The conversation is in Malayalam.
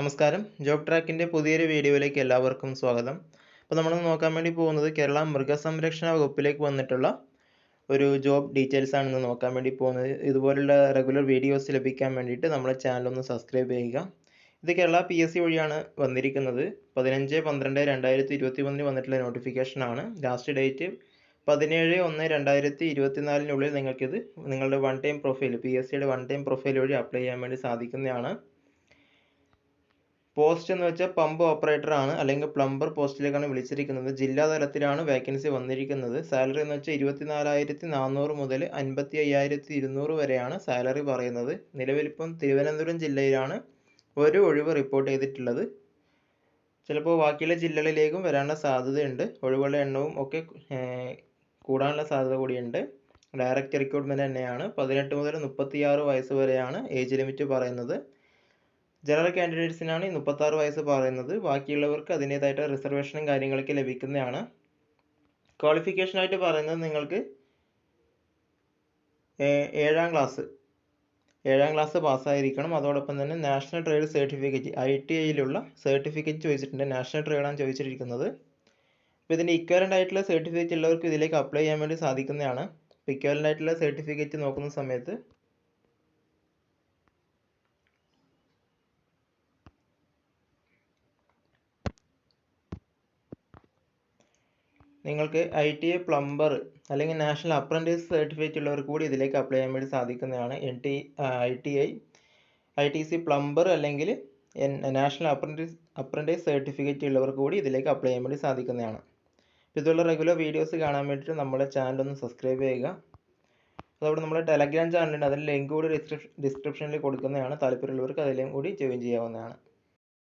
നമസ്കാരം. ജോബ് ട്രാക്കിന്റെ പുതിയൊരു വീഡിയോയിലേക്ക് എല്ലാവർക്കും സ്വാഗതം. അപ്പോൾ നമ്മൾ നോക്കാൻ വേണ്ടി പോകുന്നത് കേരള മൃഗസംരക്ഷണ വകുപ്പിലേക്ക് വന്നിട്ടുള്ള ഒരു ജോബ് ഡീറ്റെയിൽസ് ആണ് നോക്കാൻ വേണ്ടി പോകുന്നത്. ഇതുപോലുള്ള റെഗുലർ വീഡിയോസ് ലഭിക്കാൻ വേണ്ടിയിട്ട് നമ്മുടെ ചാനൽ ഒന്ന് സബ്സ്ക്രൈബ് ചെയ്യുക. ഇത് കേരള പി എസ് സി വഴിയാണ് വന്നിരിക്കുന്നത്. പതിനഞ്ച് പന്ത്രണ്ട് രണ്ടായിരത്തി ഇരുപത്തി മൂന്നിന് വന്നിട്ടുള്ള നോട്ടിഫിക്കേഷൻ ആണ്. ലാസ്റ്റ് ഡേറ്റ് പതിനേഴ് ഒന്ന് രണ്ടായിരത്തി ഇരുപത്തിനാലിനുള്ളിൽ നിങ്ങൾക്കിത് നിങ്ങളുടെ one time profile P S സിയുടെ വൺ ടൈം പ്രൊഫൈൽ വഴി അപ്ലൈ ചെയ്യാൻ വേണ്ടി സാധിക്കുന്നതാണ്. പോസ്റ്റ് എന്ന് വെച്ചാൽ പമ്പ് ഓപ്പറേറ്റർ ആണ് അല്ലെങ്കിൽ പ്ലംബർ പോസ്റ്റിലേക്കാണ് വിളിച്ചിരിക്കുന്നത്. ജില്ലാ തലത്തിലാണ് വേക്കൻസി വന്നിരിക്കുന്നത്. സാലറി എന്ന് വെച്ചാൽ ഇരുപത്തിനാലായിരത്തി നാനൂറ് മുതൽ അൻപത്തി അയ്യായിരത്തി ഇരുന്നൂറ് വരെയാണ് സാലറി പറയുന്നത്. നിലവിലിപ്പം തിരുവനന്തപുരം ജില്ലയിലാണ് ഒരു ഒഴിവ് റിപ്പോർട്ട് ചെയ്തിട്ടുള്ളത്. ചിലപ്പോൾ ബാക്കിയുള്ള ജില്ലകളിലേക്കും വരാനുള്ള സാധ്യതയുണ്ട്. ഒഴിവുള്ള എണ്ണവും ഒക്കെ കൂടാനുള്ള സാധ്യത കൂടിയുണ്ട്. ഡയറക്റ്റ് റിക്രൂട്ട്മെന്റ് തന്നെയാണ്. പതിനെട്ട് മുതൽ മുപ്പത്തിയാറ് വയസ്സ് വരെയാണ് ഏജ് ലിമിറ്റ് പറയുന്നത്. ജനറൽ കാൻഡിഡേറ്റ്സിനാണ് ഈ മുപ്പത്താറ് വയസ്സ് പറയുന്നത്. ബാക്കിയുള്ളവർക്ക് അതിന്റേതായിട്ട് റിസർവേഷനും കാര്യങ്ങളൊക്കെ ലഭിക്കുന്നതാണ്. ക്വാളിഫിക്കേഷനായിട്ട് പറയുന്നത് നിങ്ങൾക്ക് ഏഴാം ക്ലാസ് ഏഴാം ക്ലാസ് പാസ്സായിരിക്കണം അതോടൊപ്പം തന്നെ national trade certificate I T ഐയിലുള്ള certificate ചോദിച്ചിട്ടുണ്ട്. നാഷണൽ ട്രേഡാണ് ചോദിച്ചിരിക്കുന്നത്. അപ്പോൾ ഇതിന്റെ ഇക്വലന്റ് ആയിട്ടുള്ള സർട്ടിഫിക്കറ്റ് ഉള്ളവർക്ക് ഇതിലേക്ക് അപ്ലൈ ചെയ്യാൻ വേണ്ടി സാധിക്കുന്നതാണ്. അപ്പോൾ ഇക്വലന്റ് ആയിട്ടുള്ള സർട്ടിഫിക്കറ്റ് നോക്കുന്ന സമയത്ത് നിങ്ങൾക്ക് ഐ ടി ഐ പ്ലംബർ അല്ലെങ്കിൽ നാഷണൽ അപ്രന്റീസ് സർട്ടിഫിക്കറ്റ് ഉള്ളവർക്ക് കൂടി ഇതിലേക്ക് അപ്ലൈ ചെയ്യാൻ വേണ്ടി സാധിക്കുന്നതാണ്. N T I T I I T C plumber അല്ലെങ്കിൽ നാഷണൽ അപ്രന്റീസ് അപ്രന്റീസ് സർട്ടിഫിക്കറ്റ് ഉള്ളവർക്ക് കൂടി ഇതിലേക്ക് അപ്ലൈ ചെയ്യാൻ വേണ്ടി സാധിക്കുന്നതാണ്. ഇതുള്ള റെഗുലർ വീഡിയോസ് കാണാൻ വേണ്ടിയിട്ട് നമ്മുടെ ചാനൽ ഒന്ന് സബ്സ്ക്രൈബ് ചെയ്യുക. അതോടെ നമ്മുടെ ടെലഗ്രാം ചാനലുണ്ട് അതിന്റെ ലിങ്ക് കൂടി ഡിസ്ക്രിപ്ഷനിൽ കൊടുക്കുന്നതാണ്. താല്പര്യമുള്ളവർക്ക് അതിലും കൂടി ജോയിൻ ചെയ്യാവുന്നതാണ്.